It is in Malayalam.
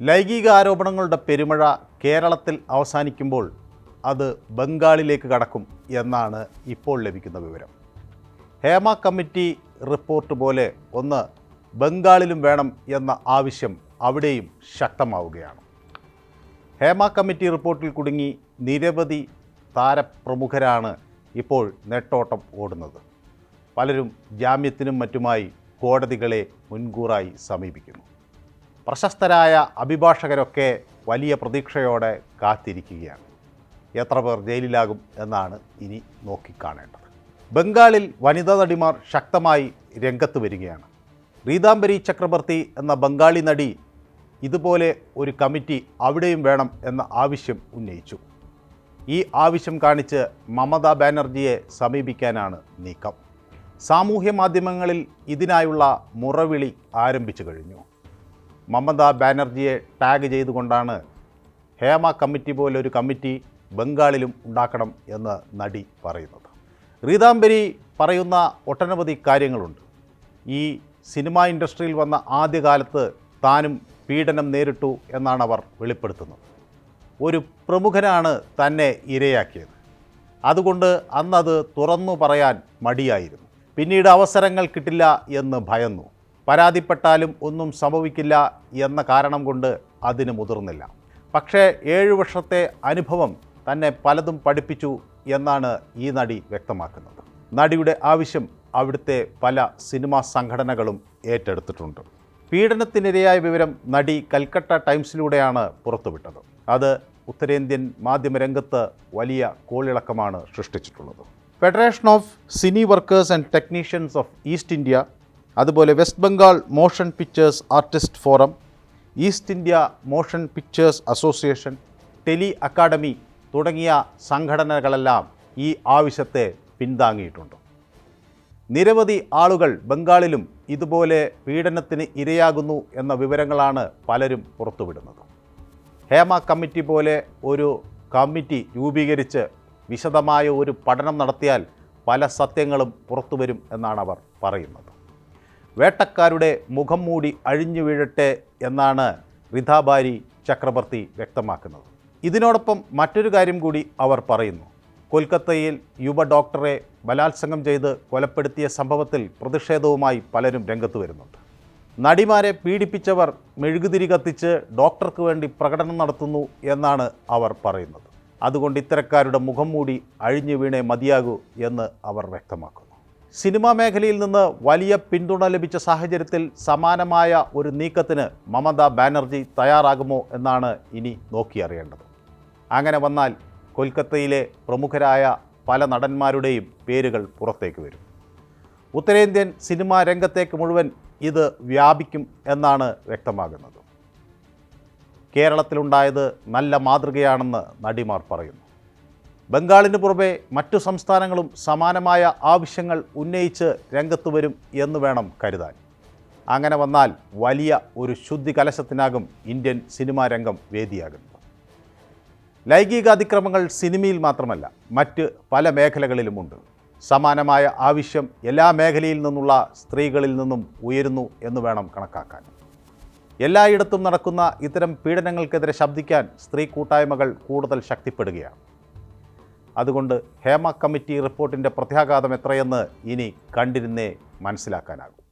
ലൈംഗിക ആരോപണങ്ങളുടെ പെരുമഴ കേരളത്തിൽ അവസാനിക്കുമ്പോൾ അത് ബംഗാളിലേക്ക് കടക്കും എന്നാണ് ഇപ്പോൾ ലഭിക്കുന്ന വിവരം. ഹേമ കമ്മിറ്റി റിപ്പോർട്ട് പോലെ ഒന്ന് ബംഗാളിലും വേണം എന്ന ആവശ്യം അവിടെയും ശക്തമാവുകയാണ്. ഹേമ കമ്മിറ്റി റിപ്പോർട്ടിൽ കുടുങ്ങി നിരവധി താരപ്രമുഖരാണ് ഇപ്പോൾ നെട്ടോട്ടം ഓടുന്നത്. പലരും ജാമ്യത്തിനും മറ്റുമായി കോടതികളെ മുൻകൂറായി സമീപിക്കുന്നു. പ്രശസ്തരായ അഭിഭാഷകരൊക്കെ വലിയ പ്രതീക്ഷയോടെ കാത്തിരിക്കുകയാണ്. എത്ര പേർ ജയിലിലാകും എന്നാണ് ഇനി നോക്കിക്കാണേണ്ടത്. ബംഗാളിൽ വനിതാ നടിമാർ ശക്തമായി രംഗത്ത് വരികയാണ്. റീതാംബരി ചക്രവർത്തി എന്ന ബംഗാളി നടി ഇതുപോലെ ഒരു കമ്മിറ്റി അവിടെയും വേണം എന്ന ആവശ്യം ഉന്നയിച്ചു. ഈ ആവശ്യം കാണിച്ച് മമതാ ബാനർജിയെ സമീപിക്കാനാണ് നീക്കം. സാമൂഹ്യ മാധ്യമങ്ങളിൽ ഇതിനായുള്ള മുറവിളി ആരംഭിച്ചു കഴിഞ്ഞു. മമതാ ബാനർജിയെ ടാഗ് ചെയ്തുകൊണ്ടാണ് ഹേമ കമ്മിറ്റി പോലൊരു കമ്മിറ്റി ബംഗാളിലും ഉണ്ടാക്കണം എന്ന് നടി പറയുന്നത്. റീതാംബരി പറയുന്ന ഒട്ടനവധി കാര്യങ്ങളുണ്ട്. ഈ സിനിമാ ഇൻഡസ്ട്രിയിൽ വന്ന ആദ്യകാലത്ത് താനും പീഡനം നേരിട്ടു എന്നാണ് അവർ വെളിപ്പെടുത്തുന്നത്. ഒരു പ്രമുഖനാണ് തന്നെ ഇരയാക്കിയത്. അതുകൊണ്ട് അന്നത് തുറന്നു പറയാൻ മടിയായിരുന്നു. പിന്നീട് അവസരങ്ങൾ കിട്ടില്ല എന്ന് ഭയന്നു. പരാതിപ്പെട്ടാലും ഒന്നും സംഭവിക്കില്ല എന്ന കാരണം കൊണ്ട് അതിന് മുതിർന്നില്ല. പക്ഷേ ഏഴു വർഷത്തെ അനുഭവം തന്നെ പലതും പഠിപ്പിച്ചു എന്നാണ് ഈ നടി വ്യക്തമാക്കുന്നത്. നടിയുടെ ആവശ്യം അവിടുത്തെ പല സിനിമാ സംഘടനകളും ഏറ്റെടുത്തിട്ടുണ്ട്. പീഡനത്തിനിരയായ വിവരം നടി കൽക്കട്ട ടൈംസിലൂടെയാണ് പുറത്തുവിട്ടത്. അത് ഉത്തരേന്ത്യൻ മാധ്യമരംഗത്ത് വലിയ കോളിളക്കമാണ് സൃഷ്ടിച്ചിട്ടുള്ളത്. Federation of cine workers and technicians of east India അതുപോലെ west Bengal motion pictures artist forum east India motion pictures association tele academy തുടങ്ങിയ സംഘടനകളെല്ലാം ഈ ആവശ്യത്തെ പിന്താങ്ങിയിട്ടുണ്ട് നിരവധി ആളുകൾ ബംഗാളിലും ഇതുപോലെ പീഡനത്തിന് ഇരയാകുന്നു എന്ന വിവരങ്ങളാണ് പലരും പുറത്തുവിടുന്നത്. ഹേമ കമ്മിറ്റി പോലെ ഒരു കമ്മിറ്റി രൂപീകരിച്ച് വിശദമായ ഒരു പഠനം നടത്തിയാൽ പല സത്യങ്ങളും പുറത്തുവരും എന്നാണ് അവർ പറയുന്നത്. വേട്ടക്കാരുടെ മുഖം മൂടി അഴിഞ്ഞു വീഴട്ടെ എന്നാണ് റിതാബാരി ചക്രവർത്തി വ്യക്തമാക്കുന്നത്. ഇതിനോടൊപ്പം മറ്റൊരു കാര്യം കൂടി അവർ പറയുന്നു. കൊൽക്കത്തയിൽ യുവ ഡോക്ടറെ ബലാത്സംഗം ചെയ്ത് കൊലപ്പെടുത്തിയ സംഭവത്തിൽ പ്രതിഷേധവുമായി പലരും രംഗത്ത് വരുന്നുണ്ട്. നടിമാരെ പീഡിപ്പിച്ചവർ മെഴുകുതിരി കത്തിച്ച് ഡോക്ടർക്ക് വേണ്ടി പ്രകടനം നടത്തുന്നു എന്നാണ് അവർ പറയുന്നത്. അതുകൊണ്ട് ഇത്തരക്കാരുടെ മുഖം മൂടി അഴിഞ്ഞു വീണേ മതിയാകൂ എന്ന് അവർ വ്യക്തമാക്കുന്നു. സിനിമാ മേഖലയിൽ നിന്ന് വലിയ പിന്തുണ ലഭിച്ച സാഹചര്യത്തിൽ സമാനമായ ഒരു നീക്കത്തിന് മമത ബാനർജി തയ്യാറാകുമോ എന്നാണ് ഇനി നോക്കിയറിയേണ്ടത്. അങ്ങനെ വന്നാൽ കൊൽക്കത്തയിലെ പ്രമുഖരായ പല നടന്മാരുടെയും പേരുകൾ പുറത്തേക്ക് വരും. ഉത്തരേന്ത്യൻ സിനിമാ രംഗത്തേക്ക് മുഴുവൻ ഇത് വ്യാപിക്കും എന്നാണ് വ്യക്തമാകുന്നത്. കേരളത്തിലുണ്ടായത് നല്ല മാതൃകയാണെന്ന് നടിമാർ പറയുന്നു. ബംഗാളിന് പുറമെ മറ്റു സംസ്ഥാനങ്ങളും സമാനമായ ആവശ്യങ്ങൾ ഉന്നയിച്ച് രംഗത്ത് വരും എന്ന് വേണം കരുതാൻ. അങ്ങനെ വന്നാൽ വലിയ ഒരു ശുദ്ധി കലശത്തിനാകും ഇന്ത്യൻ സിനിമാ രംഗം വേദിയാകുന്നത്. ലൈംഗിക അതിക്രമങ്ങൾ സിനിമയിൽ മാത്രമല്ല മറ്റ് പല മേഖലകളിലുമുണ്ട് സമാനമായ ആവശ്യം എല്ലാ മേഖലയിൽ നിന്നുള്ള സ്ത്രീകളിൽ നിന്നും ഉയരുന്നു എന്ന് വേണം കണക്കാക്കാൻ. എല്ലായിടത്തും നടക്കുന്ന ഇത്തരം പീഡനങ്ങൾക്കെതിരെ ശബ്ദിക്കാൻ സ്ത്രീ കൂട്ടായ്മകൾ കൂടുതൽ ശക്തിപ്പെടുകയാണ്. അതുകൊണ്ട് ഹേമ കമ്മിറ്റി റിപ്പോർട്ടിന്റെ പ്രത്യാഘാതം എത്രയെന്ന് ഇനി കണ്ടിരുന്നേ മനസ്സിലാക്കാനാകും.